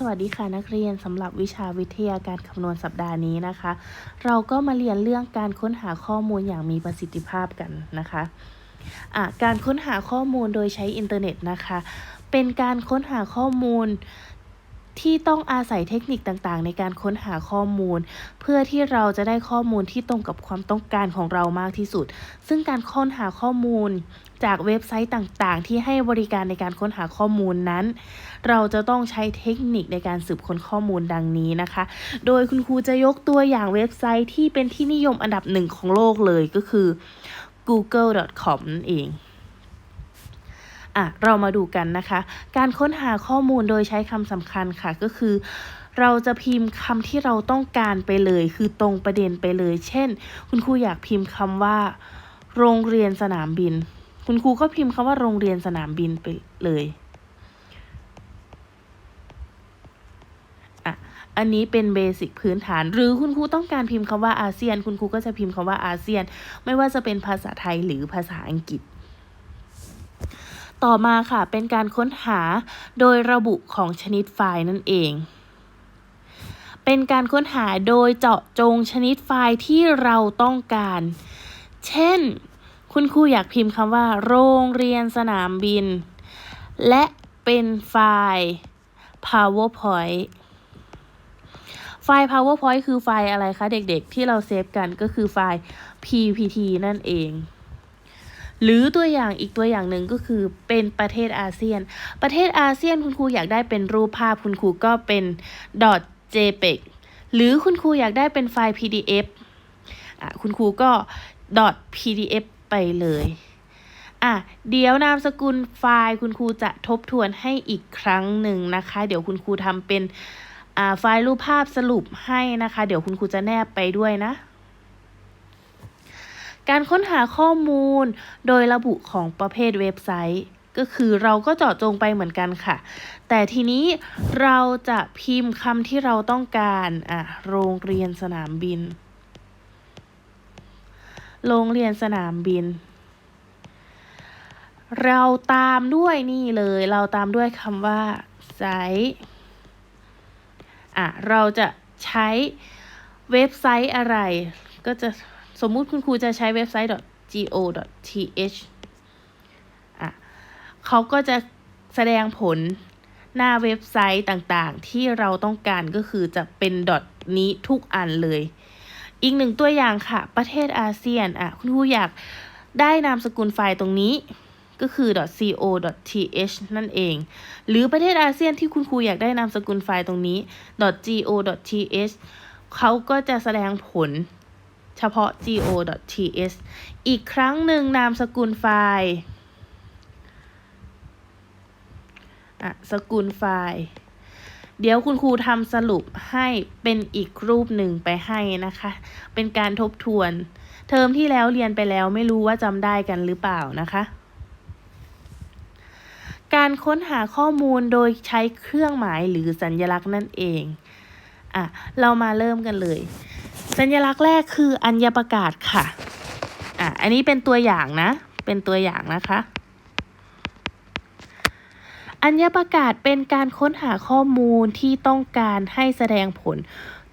สวัสดีค่ะนักเรียนสำหรับวิชาวิทยาการคำนวณสัปดาห์นี้นะคะ เราก็มาเรียนเรื่องการค้นหาข้อมูลอย่างมีประสิทธิภาพกันนะคะะการค้นหาข้อมูลโดยใช้อินเทอร์เน็ตนะคะ เป็นการค้นหาข้อมูลที่ต้องอาศัยเทคนิคต่างๆ ในการค้นหาข้อมูล เพื่อที่เราจะได้ข้อมูลที่ตรงกับความต้องการของเรามากที่สุด ซึ่งการค้นหาข้อมูล จากเว็บไซต์ต่างๆ ที่ให้บริการในการค้นหาข้อมูลนั้น เราจะต้องใช้เทคนิคในการสืบค้นข้อมูลดังนี้นะคะ โดยคุณครูจะยกตัวอย่างเว็บไซต์ที่เป็นที่นิยมอันดับหนึ่งของโลกเลยก็คือ google.com นั่นเองอะเรามาดูกันนะคะ การค้นหาข้อมูลโดยใช้คำสำคัญค่ะก็คือ เราจะพิมพ์คำที่เราต้องการไปเลย คือตรงประเด็นไปเลย เช่น คุณครูอยากพิมพ์คำว่า โรงเรียนสนามบิน คุณครูก็พิมพ์คำว่าโรงเรียนสนามบินไปเลยอะอันนี้เป็นเบสิกพื้นฐาน หรือคุณครูต้องการพิมพ์คำว่าอาเซียน คุณครูก็จะพิมพ์คำว่าอาเซียน ไม่ว่าจะเป็นภาษาไทยหรือภาษาอังกฤษต่อมาค่ะเป็นการค้นหาโดยระบุของชนิดไฟล์นั่นเอง เป็นการค้นหาโดยเจาะจงชนิดไฟล์ที่เราต้องการ เช่น คุณครูอยากพิมพ์คำว่า โรงเรียนสนามบิน และเป็นไฟล์ powerpoint ไฟล์ powerpoint คือไฟล์อะไรคะเด็กๆ ที่เราเซฟกันก็คือไฟล์ ppt นั่นเอง หรือตัวอย่างอีกตัวอย่างหนึ่งก็คือเป็นประเทศอาเซียน ประเทศอาเซียนคุณครูอยากได้เป็นรูปภาพคุณครูก็เป็น .jpeg หรือคุณครูอยากได้เป็นไฟล์ pdf คุณครูก็ .pdf ไปเลยอะเดี๋ยวนามสกุลไฟล์คุณครูจะทบทวนให้อีกครั้งหนึ่งนะคะ เดี๋ยวคุณครูทำเป็นไฟล์รูปภาพสรุปให้นะคะ เดี๋ยวคุณครูจะแนบไปด้วยนะ การค้นหาข้อมูลโดยระบุของประเภทเว็บไซต์ ก็คือเราก็เจาะจงไปเหมือนกันค่ะ แต่ทีนี้เราจะพิมพ์คำที่เราต้องการอะโรงเรียนสนามบิน โรงเรียนสนามบิน เราตามด้วยนี่เลย เราตามด้วยคำว่าไซต์อะ เราจะใช้เว็บไซต์อะไร ก็จะสมมุติคุณครูจะใช้เว็บไซต์ .go.th อะเขาก็จะแสดงผลหน้าเว็บไซต์ต่างๆ ที่เราต้องการก็คือจะเป็นดอทนี้ทุกอันเลย อีกหนึ่งตัวอย่างค่ะ ประเทศอาเซียนอะคุณครูอยากได้นามสกุลไฟล์ตรงนี้ก็คือ .co.th นั่นเอง หรือประเทศอาเซียนที่คุณครูอยากได้นามสกุลไฟล์ตรงนี้ .go.th เขาก็จะแสดงผลเฉพาะ go.ts อีกครั้งหนึ่งนามสกุลไฟล์อะสกุลไฟล์ เดี๋ยวคุณครูทำสรุปให้เป็นอีกรูปหนึ่งไปให้นะคะ เป็นการทบทวน เทอมที่แล้วเรียนไปแล้วไม่รู้ว่าจำได้กันหรือเปล่านะคะ การค้นหาข้อมูลโดยใช้เครื่องหมายหรือสัญลักษณ์นั่นเองอะเรามาเริ่มกันเลย สัญลักษณ์แรกคืออัญญประกาศค่ะอะ อันนี้เป็นตัวอย่างนะ เป็นตัวอย่างนะคะ อัญญประกาศเป็นการค้นหาข้อมูลที่ต้องการให้แสดงผล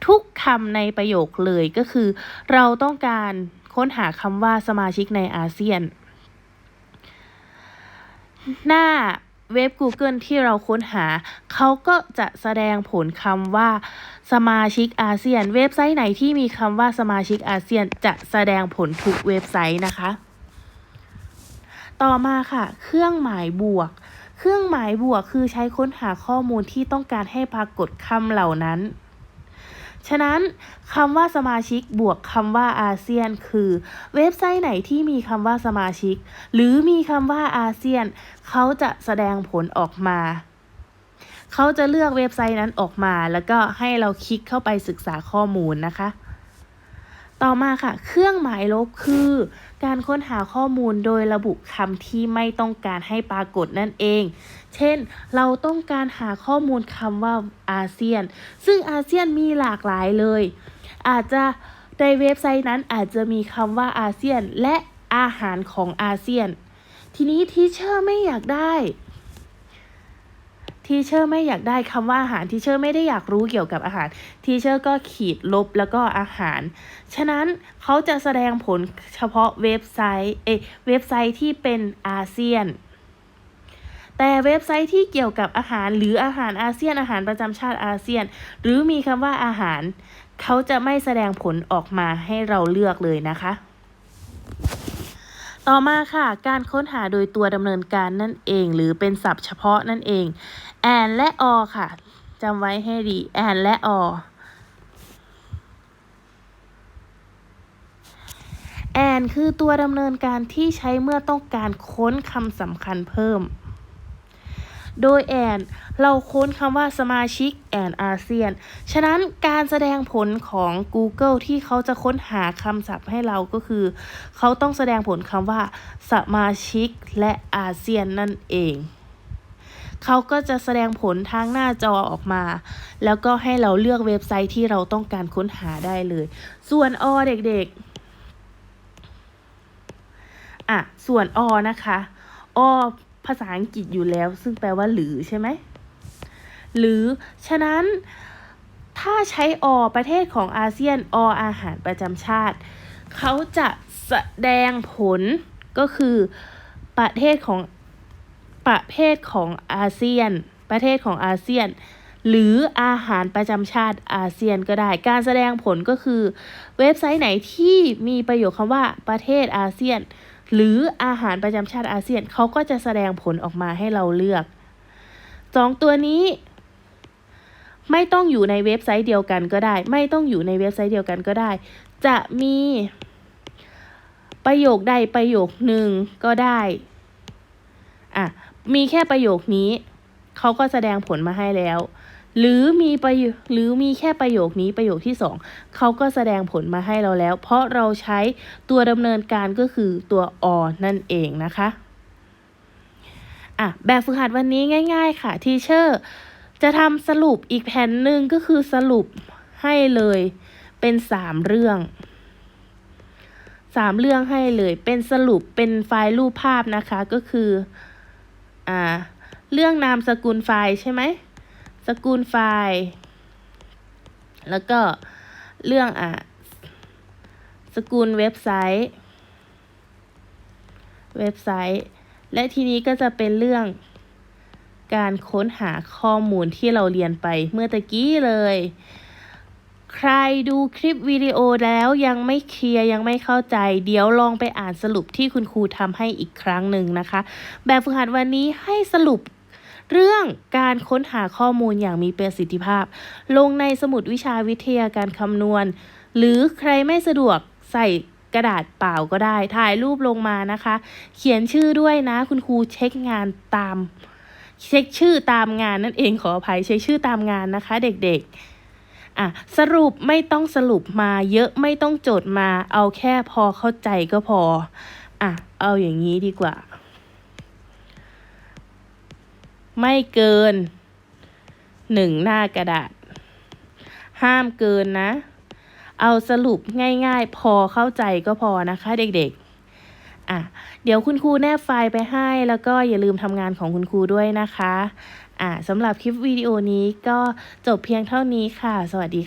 ทุกคำในประโยคเลยก็คือ เราต้องการค้นหาคำว่าสมาชิกในอาเซียน หน้าเว็บ Google ที่เราค้นหา เขาก็จะแสดงผลคำว่าสมาชิกอาเซียน เว็บไซต์ไหนที่มีคำว่าสมาชิกอาเซียน จะแสดงผลทุกเว็บไซต์นะคะ ต่อมาค่ะ เครื่องหมายบวก เครื่องหมายบวกคือใช้ค้นหาข้อมูลที่ต้องการให้ปรากฏคำเหล่านั้น ฉะนั้นคำว่าสมาชิกบวกคำว่าอาเซียน คือ เว็บไซต์ไหนที่มีคำว่าสมาชิก หรือมีคำว่าอาเซียน เขาจะแสดงผลออกมา เขาจะเลือกเว็บไซต์นั้นออกมา แล้วก็ให้เราคลิกเข้าไปศึกษาข้อมูลนะคะ ต่อมาค่ะ เครื่องหมายลบคือ การค้นหาข้อมูลโดยระบุคำที่ไม่ต้องการให้ปรากฏนั่นเอง เช่น เราต้องการหาข้อมูลคำว่าอาเซียน ซึ่งอาเซียนมีหลากหลายเลย อาจจะในเว็บไซต์นั้นอาจจะมีคำว่าอาเซียนและอาหารของอาเซียน ทีนี้ทีเชอร์ไม่อยากได้ ทีเชอร์ไม่อยากได้คำว่าอาหารทีเชอร์ไม่ได้อยากรู้เกี่ยวกับอาหารทีเชอร์ก็ขีดลบแล้วก็อาหาร ฉะนั้นเขาจะแสดงผลเฉพาะเว็บไซต์เอเว็บไซต์ที่เป็นอาเซียน แต่เว็บไซต์ที่เกี่ยวกับอาหารหรืออาหารอาเซียนอาหารประจำชาติอาเซียน หรือมีคำว่าอาหาร เขาจะไม่แสดงผลออกมาให้เราเลือกเลยนะคะต่อมาค่ะ การค้นหาโดยตัวดำเนินการนั่นเอง หรือเป็นศัพท์เฉพาะนั่นเอง and และ or ค่ะจำไว้ให้ดี and และ or and คือตัวดำเนินการที่ใช้เมื่อต้องการค้นคำสำคัญเพิ่ม โดย and เราค้นคำว่าสมาชิก and อาเซียน ฉะนั้นการแสดงผลของ Google ที่เขาจะค้นหาคำศัพท์ให้เราก็คือ เขาต้องแสดงผลคำว่า สมาชิกและอาเซียนนั่นเอง เขาก็จะแสดงผลทางหน้าจอออกมา แล้วก็ให้เราเลือกเว็บไซต์ที่เราต้องการค้นหาได้เลย ส่วนอเด็กๆ อะ ส่วนอนะคะอภาษาอังกฤษอยู่แล้ว ซึ่งแปลว่าหรือใช่ไหม หรือ ฉะนั้น ถ้าใช้อประเทศของอาเซียนออาหารประจำชาติ เขาจะแสดงผลก็คือประเทศของ ประเภทของอาเซียน ประเทศของอาเซียน หรืออาหารประจำชาติอาเซียนก็ได้ การแสดงผลก็คือ เว็บไซต์ไหนที่มีประโยคคำว่าประเทศอาเซียน หรืออาหารประจำชาติอาเซียนเขาก็จะแสดงผลออกมาให้เราเลือกสองตัวนี้ไม่ต้องอยู่ในเว็บไซต์เดียวกันก็ได้ ไม่ต้องอยู่ในเว็บไซต์เดียวกันก็ได้ จะมีประโยคใดประโยคหนึ่งก็ได้ มีแค่ประโยคนี้ เขาก็แสดงผลมาให้แล้ว หรือมีประโยหรือมีแค่ประโยคนี้ประโยคที่สองเขาก็แสดงผลมาให้เราแล้ว เพราะเราใช้ตัวดำเนินการก็คือตัว or นั่นเองนะคะอะแบบฝึกหัดวันนี้ง่าย ๆ ค่ะทีเชอร์จะทำสรุปอีกแผ่นหนึ่งก็คือสรุปให้เลยเป็นสามเรื่องสามเรื่องให้เลย เป็นสรุปเป็นไฟล์รูปภาพนะคะก็คือ อ่าเรื่องนามสกุลไฟล์ใช่ไหมสกุลไฟล์ แล้วก็เรื่องอ่าสกุลเว็บไซต์ เว็บไซต์ และทีนี้ก็จะเป็นเรื่องการค้นหาข้อมูลที่เราเรียนไปเมื่อตะกี้เลย ใครดูคลิปวิดีโอแล้วยังไม่เคลียร์ยังไม่เข้าใจ เดี๋ยวลองไปอ่านสรุปที่คุณครูทำให้อีกครั้งหนึ่งนะคะ แบบฝึกหัดวันนี้ให้สรุปเรื่องการค้นหาข้อมูลอย่างมีประสิทธิภาพ ลงในสมุดวิชาวิทยาการคำนวณ หรือใครไม่สะดวกใส่กระดาษเปล่าก็ได้ ถ่ายรูปลงมานะคะ เขียนชื่อด้วยนะ คุณครูเช็คงานตาม เช็คชื่อตามงานนั่นเองขออภัยเช็คชื่อตามงานนะคะ เด็กๆ อะสรุปไม่ต้องสรุปมาเยอะไม่ต้องโจทย์มาเอาแค่พอเข้าใจก็พออะเอาอย่างนี้ดีกว่า ไม่เกินหนึ่งหน้ากระดาษ ห้ามเกินนะ เอาสรุปง่ายๆ พอเข้าใจก็พอนะคะเด็กๆอะเดี๋ยวคุณครูแนบไฟล์ไปให้ แล้วก็อย่าลืมทำงานของคุณครูด้วยนะคะ อ่าสำหรับคลิปวิดีโอนี้ก็จบเพียงเท่านี้ค่ะ สวัสดีค่ะ